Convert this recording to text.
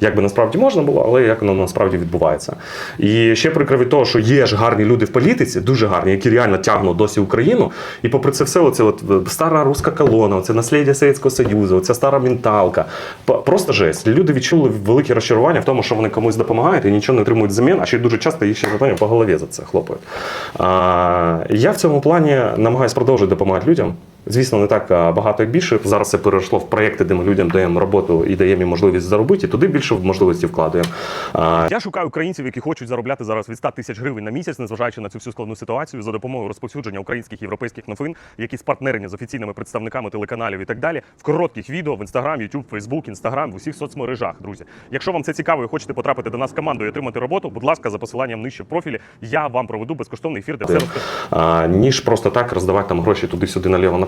Як би насправді можна було, але як воно насправді відбувається. І ще прикро від того, що є ж гарні люди в політиці, дуже гарні, які реально тягнуть досі Україну. І попри це все, оце от е, стара руська колона, це наслідя Совєтського Союзу, оця стара менталка. Просто жесть. Люди відчули велике розчарування в тому, що вони комусь допомагають і нічого не отримують взамін, а ще дуже часто їх ще запевню, по голові за це хлопають. Я в цьому плані намагаюся продовжувати допомагати людям. Звісно, не так багато як більше. Зараз це перейшло в проєкти, де ми людям даємо роботу і даємо їм можливість заробити, і туди більше можливості вкладаємо. Я шукаю українців, які хочуть заробляти зараз від 100 тисяч гривень на місяць, незважаючи на цю всю складну ситуацію, за допомогою розповсюдження українських європейських новин, які спартнерені з офіційними представниками телеканалів і так далі, в коротких відео в Інстаграм, Ютуб, Фейсбук, Інстаграм, в усіх соцмережах, друзі. Якщо вам це цікаво і хочете потрапити до нас в команду і отримати роботу, будь ласка, за посиланням нижче в профілі, я вам проведу безкоштовний ефір, де все ніж просто так роздавати там гроші туди-сюди